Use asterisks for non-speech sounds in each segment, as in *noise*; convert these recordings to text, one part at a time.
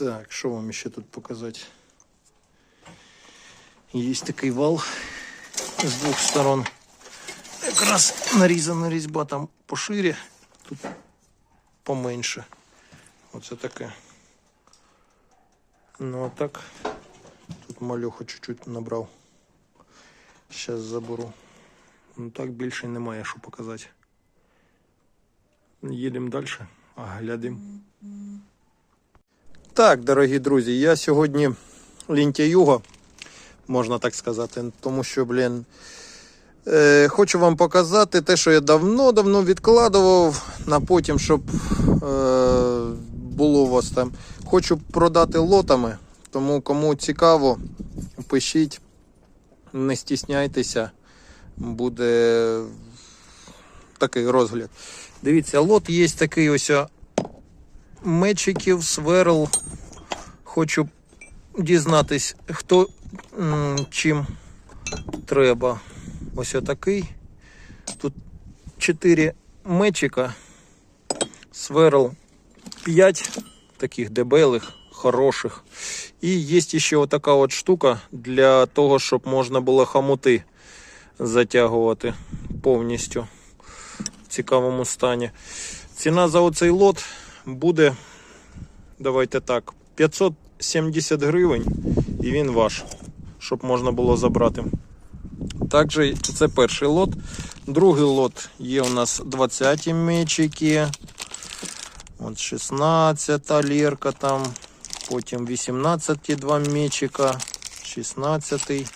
Так, що вам ще тут показати? Є такий вал з двох сторон. Якраз нарізана різьба там поширі, тут поменше. Оце таке. Ну а так, тут мальоху чуть-чуть набрав. Зараз заберу. Ну так більше немає що показати. Їдемо далі, а глядимо. Так, дорогі друзі, я сьогодні лінтяюга, можна так сказати, тому що, блін, е, хочу вам показати те, що я давно-давно відкладував на потім, щоб е, було у вас там. Хочу продати лотами, тому кому цікаво, пишіть, не стісняйтеся, буде такий розгляд. Дивіться, лот є такий ось мечиків, сверл. Хочу дізнатись, хто чим треба. Ось отакий. Тут 4 мечика, сверл 5 таких дебелих, хороших. І є ще отака от штука для того, щоб можна було хомути затягувати повністю в цікавому стані. Ціна за оцей лот буде, давайте так, 570 гривень, і він ваш, щоб можна було забрати. Також це перший лот. Другий лот є у нас 20-ті мечики. От 16 лірка там. Потім 18 два мечика. 16-й.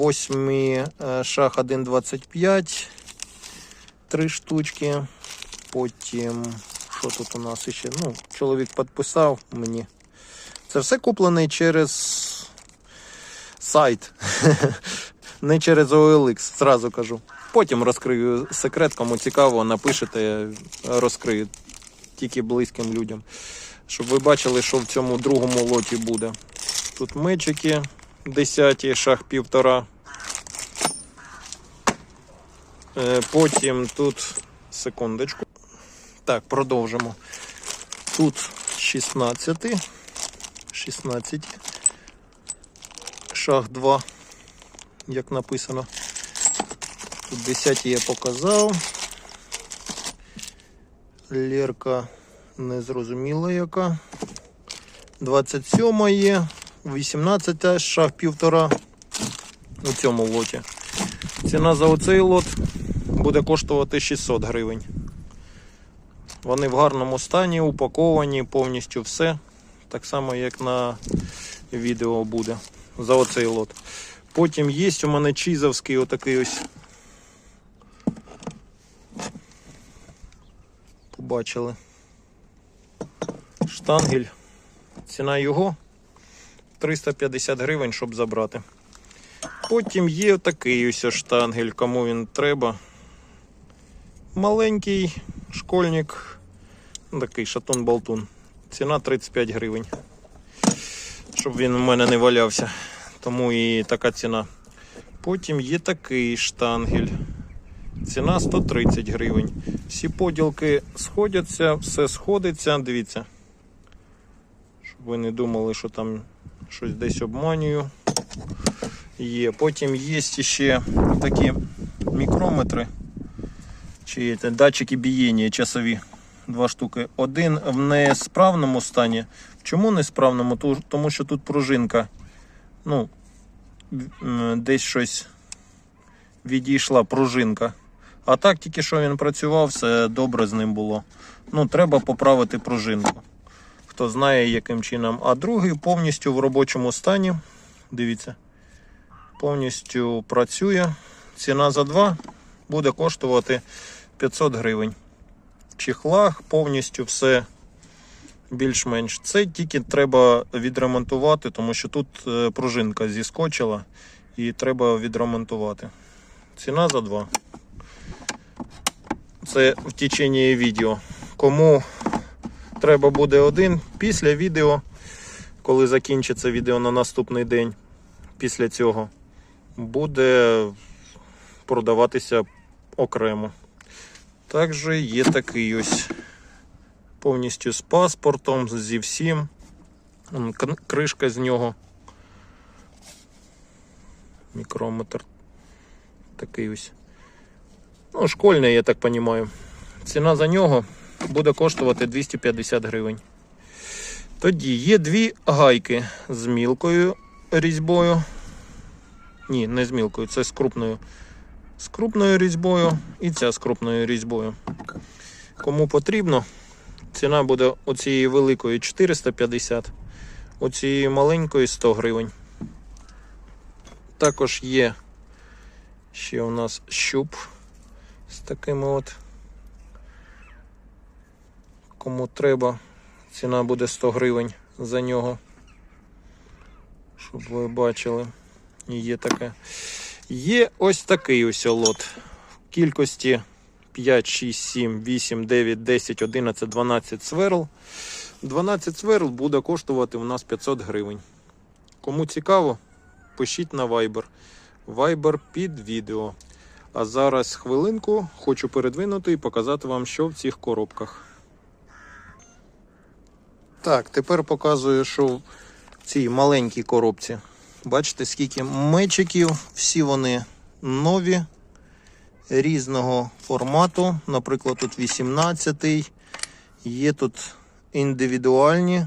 8 шах 1,25. Три штучки. Потім, що тут у нас ще? Ну, чоловік підписав мені. Це все куплений через сайт. *laughs* Не через OLX, зразу кажу. Потім розкрию секрет, кому цікаво, напишете, розкрию тільки близьким людям. Щоб ви бачили, що в цьому другому лоті буде. Тут мечики 10, шах півтора. Е, Потім тут секундочку. Так, продовжимо. Тут 16. 16. Шах 2, як написано. Тут 10 я показав. Лерка незрозуміла яка. 27 є, 18 шах півтора у цьому лоті. Ціна за оцей лот буде коштувати 600 гривень. Вони в гарному стані, упаковані, повністю все. Так само, як на відео буде за оцей лот. Потім є у мене чізовський отакий ось. Побачили. Штангель. Ціна його 350 гривень, щоб забрати. Потім є такий ось штангель, кому він треба. Маленький школьник, ну, такий шатун-болтун. Ціна 35 гривень. Щоб він у мене не валявся. Тому і така ціна. Потім є такий штангель. Ціна 130 гривень. Всі поділки сходяться, все сходиться. Дивіться. Щоб ви не думали, що там щось десь обманюю. Є. Потім є ще такі мікрометри. Чи датчики бієння часові. Два штуки. Один в несправному стані. Чому несправному? Тому що тут пружинка. Ну, десь щось відійшла пружинка. А так тільки що він працював, все добре з ним було. Ну, треба поправити пружинку. Хто знає, яким чином. А другий повністю в робочому стані. Дивіться. Повністю працює. Ціна за два буде коштувати 500 гривень. В чехлах повністю все більш-менш. Це тільки треба відремонтувати, тому що тут е, пружинка зіскочила і треба відремонтувати. Ціна за два. Це в течение відео. Кому треба буде один після відео, коли закінчиться відео на наступний день, після цього буде продаватися окремо. Також є такий ось Повністю з паспортом, зі всім. Кришка з нього. Мікрометр. Такий ось. Ну, школьний, я так розумію. Ціна за нього буде коштувати 250 гривень. Тоді є дві гайки з мілкою різьбою. Ні, не з мілкою, це з крупною. З крупною різьбою і ця з крупною різьбою. Кому потрібно, ціна буде оцієї великої 450, оцієї маленької 100 гривень. Також є ще у нас щуп з такими от. Кому треба, ціна буде 100 гривень за нього. Щоб ви бачили. Є таке. Є ось такий ось. В кількості 5, 6, 7, 8, 9, 10, 11, 12 сверл. 12 сверл буде коштувати у нас 500 гривень. Кому цікаво, пишіть на Viber. Viber під відео. А зараз хвилинку хочу передвинути і показати вам, що в цих коробках. Так, тепер показую, що в цій маленькій коробці. Бачите, скільки мечиків, всі вони нові, різного формату. Наприклад, тут 18-й. Є тут індивідуальні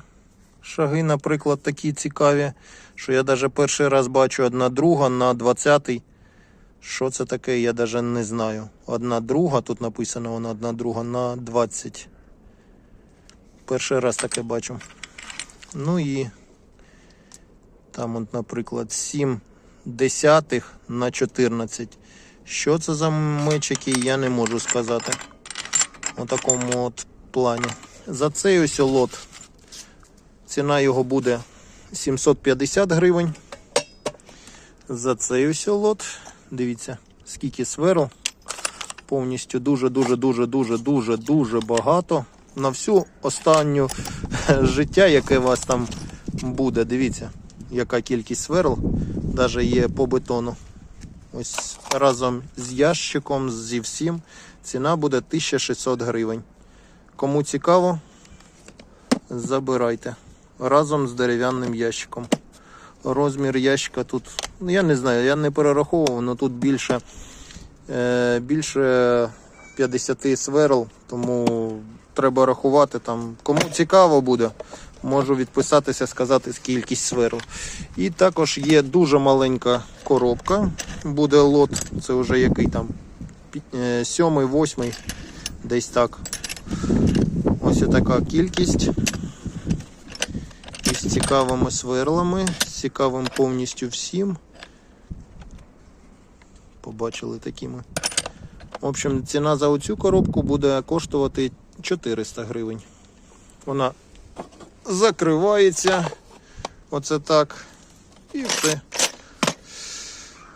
шаги, наприклад, такі цікаві, що я навіть перший раз бачу одна друга на 20-й. Що це таке, я навіть не знаю. Одна друга, тут написано вона одна друга на 20. Перший раз таке бачу. Ну і там, от, наприклад, 7 десятих на 14. Що це за мечики, я не можу сказати. У такому от плані. За цей ось лот ціна його буде 750 гривень. За цей ось лот, дивіться, скільки сверл. Повністю дуже, дуже, дуже, дуже, дуже, дуже багато. На всю останню *laughs* життя, яке у вас там буде. Дивіться, яка кількість сверл, навіть є по бетону. Ось разом з ящиком, зі всім, ціна буде 1600 гривень. Кому цікаво, забирайте. Разом з дерев'яним ящиком. Розмір ящика тут, ну я не знаю, я не перераховував, але тут більше, е, більше 50 сверл, тому треба рахувати там. Кому цікаво буде, можу відписатися, сказати кількість сверл. І також є дуже маленька коробка. Буде лот, це вже який там е, сьомий, восьмий, десь так. Ось така кількість. Із цікавими сверлами, з цікавим повністю всім. Побачили такими. В общем, ціна за оцю коробку буде коштувати 400 гривень. Вона закривається. Оце так. І все.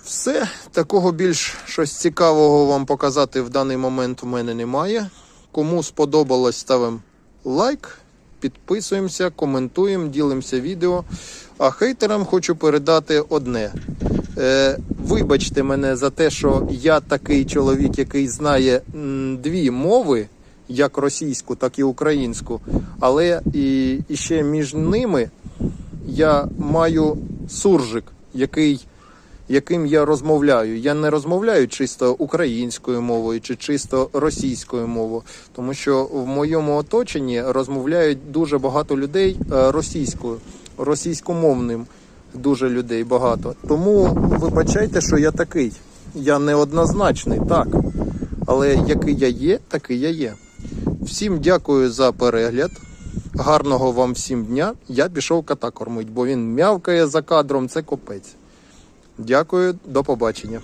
Все. Такого більш щось цікавого вам показати в даний момент у мене немає. Кому сподобалось, ставимо лайк, підписуємося, коментуємо, ділимося відео. А хейтерам хочу передати одне. Е, вибачте мене за те, що я такий чоловік, який знає дві мови, як російську, так і українську. Але і, і ще між ними я маю суржик, який, яким я розмовляю. Я не розмовляю чисто українською мовою чи чисто російською мовою, тому що в моєму оточенні розмовляють дуже багато людей е, російською, російськомовним дуже людей багато. Тому вибачайте, що я такий. Я неоднозначний, так. Але який я є, такий я є. Всім дякую за перегляд. Гарного вам всім дня. Я пішов кота кормить, бо він м'явкає за кадром, це копець. Дякую, до побачення.